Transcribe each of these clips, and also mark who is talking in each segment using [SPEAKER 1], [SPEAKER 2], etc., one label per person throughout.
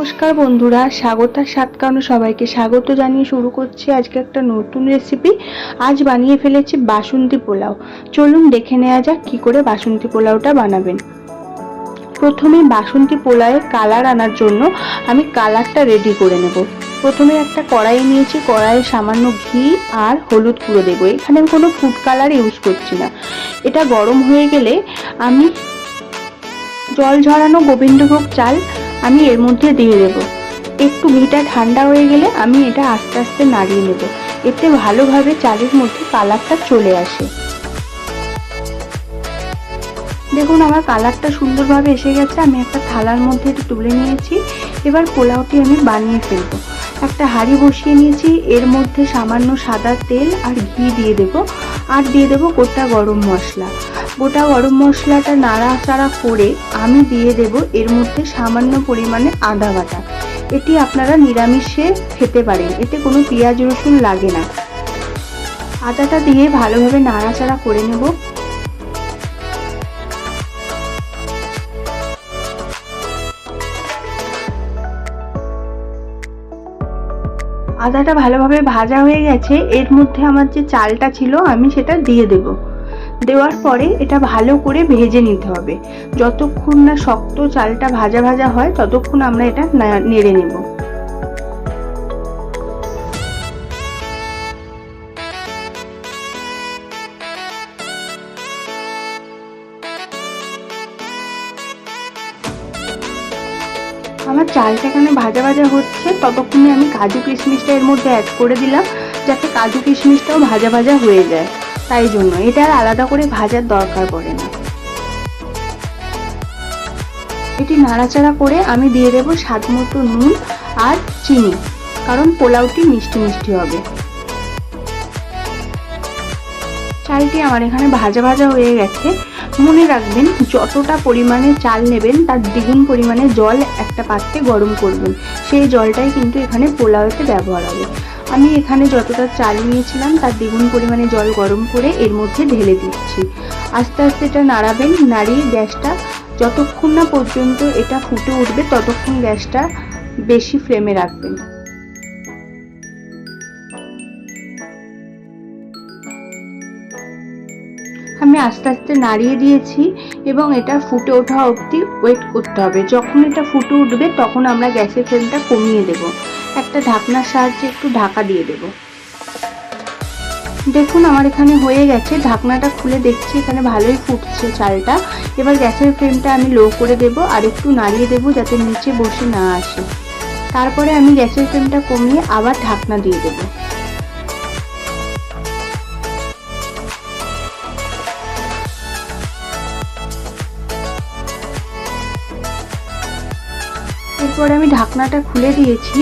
[SPEAKER 1] নমস্কার বন্ধুরা স্বাগতার সাতকানো সবাইকে স্বাগত জানিয়ে শুরু করছি আজকে একটা নতুন রেসিপি আজ বানিয়ে ফেলেছি বাসন্তী পোলাও। চলুন দেখে নেওয়া যাক কি করে বাসন্তী পোলাওটা বানাবেন। প্রথমে বাসন্তী পোলাওয়ে কালার আনার জন্য আমি কালারটা রেডি করে নেব। প্রথমে একটা কড়াই নিয়েছি, কড়াইয়ে সামান্য ঘি আর হলুদ গুঁড়ো দেবো। এখানে আমি কোনো ফুড কালার ইউজ করছি না। এটা গরম হয়ে গেলে আমি জল ঝরানো গোবিন্দভোগ চাল আমি এর মধ্যে দিয়ে দেব। একটু ঘিটা ঠান্ডা হয়ে গেলে আমি এটা আস্তে আস্তে নাড়িয়ে নেব। এতে ভালোভাবে চালের মধ্যে কালারটা চলে আসে। দেখুন, আমার কালারটা সুন্দরভাবে এসে গেছে। আমি একটা থালার মধ্যে এটা তুলে নিয়েছি। এবার পোলাওটি আমি বানিয়ে ফেলব। একটা হাঁড়ি বসিয়ে নিয়েছি। এর মধ্যে সামান্য সাদা তেল আর ঘি দিয়ে দেব। আর দিয়ে দেবো গোটা গরম মশলা। গোটা গরম মশলাটা নাড়াচাড়া করে আমি দিয়ে দেব এর মধ্যে সামান্য পরিমাণে আদা বাটা। এটি আপনারা নিরামিষে খেতে পারেন, এতে কোনো পেঁয়াজ রসুন লাগে না। আদাটা দিয়ে ভালোভাবে নাড়াচাড়া করে নেব। আদাটা ভালোভাবে ভাজা হয়ে গেছে, এর মধ্যে আমার যে চালটা ছিল আমি সেটা দিয়ে দেব। দেওয়ার পরে এটা ভালো করে ভেজে নিতে হবে। যতক্ষণ না শক্ত চালটা ভাজা ভাজা হয়, ততক্ষণ আমরা এটা নেড়ে নেব। আমার চালটা এখানে ভাজা ভাজা হচ্ছে, ততক্ষণে আমি কাজু কিশমিশটা এর মধ্যে অ্যাড করে দিলাম, যাতে কাজু কিশমিশটাও ভাজা ভাজা হয়ে যায়। তাই জন্য এটা আর আলাদা করে ভাজার দরকার পড়ে না। এটি নাড়াচাড়া করে আমি দিয়ে দেবো স্বাদ মতো নুন আর চিনি, কারণ পোলাওটি মিষ্টি মিষ্টি হবে। চালটি আমার এখানে ভাজা ভাজা হয়ে গেছে। মনে রাখবেন যতটা পরিমাণে চাল নেবেন, তার দ্বিগুণ পরিমাণে জল একটা পাত্রে গরম করবেন। সেই জলটাই কিন্তু এখানে পোলাওতে ব্যবহার হবে। আমি এখানে যতটা চাল নিয়েছিলাম, তার দ্বিগুণ পরিমাণে জল গরম করে এর মধ্যে ঢেলে দিচ্ছি। আস্তে আস্তে এটা নাড়াবেন, নাড়িয়ে গ্যাসটা যতক্ষণ না পর্যন্ত এটা ফুটে উঠবে, ততক্ষণ গ্যাসটা বেশি ফ্লেমে রাখবেন। আমি আস্তে আস্তে নাড়িয়ে দিয়েছি এবং এটা ফুটে ওঠা অবধি ওয়েট করতে হবে। যখন এটা ফুটে উঠবে, তখন আমরা গ্যাসের ফ্লেমটা কমিয়ে দেব। একটা ঢাকনার সাহায্যে একটু ঢাকা দিয়ে দেব। দেখুন, আমার এখানে হয়ে গেছে। ঢাকনাটা খুলে দেখছি, এখানে ভালোই ফুটছে চালটা। এবার গ্যাসের ফ্লেমটা আমি লো করে দেব আর একটু নাড়িয়ে দেব যাতে নিচে বসে না আসে। তারপরে আমি গ্যাসের ফ্লেমটা কমিয়ে আবার ঢাকনা দিয়ে দেবো। এরপর আমি ঢাকনাটা খুলে দিয়েছি।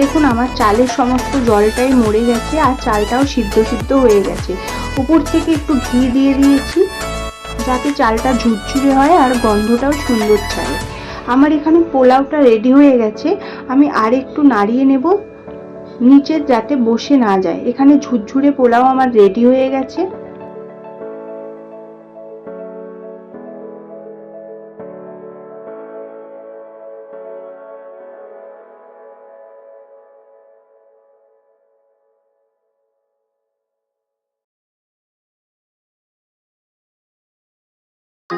[SPEAKER 1] দেখুন, আমার চালের সমস্ত জলটাই মরে গেছে আর চালটাও সিদ্ধ সিদ্ধ হয়ে গেছে। উপর থেকে একটু ঘি দিয়ে দিয়েছি, যাতে চালটা ঝুরঝুরে হয় আর গন্ধটাও সুন্দর ছাড়ে। আমার এখানে পোলাওটা রেডি হয়ে গেছে। আমি আর একটু নাড়িয়ে নেব, নিচে যাতে বসে না যায়। এখানে ঝুরঝুরে পোলাও আমার রেডি হয়ে গেছে।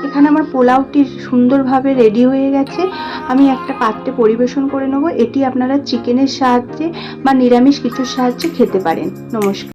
[SPEAKER 1] এখানে আমার পোলাওটি সুন্দরভাবে রেডি হয়ে গেছে। আমি একটা পাত্রে পরিবেশন করে নেব। এটি আপনারা চিকেনের সাহায্যে বা নিরামিষ কিছুর সাহায্যে খেতে পারেন। নমস্কার।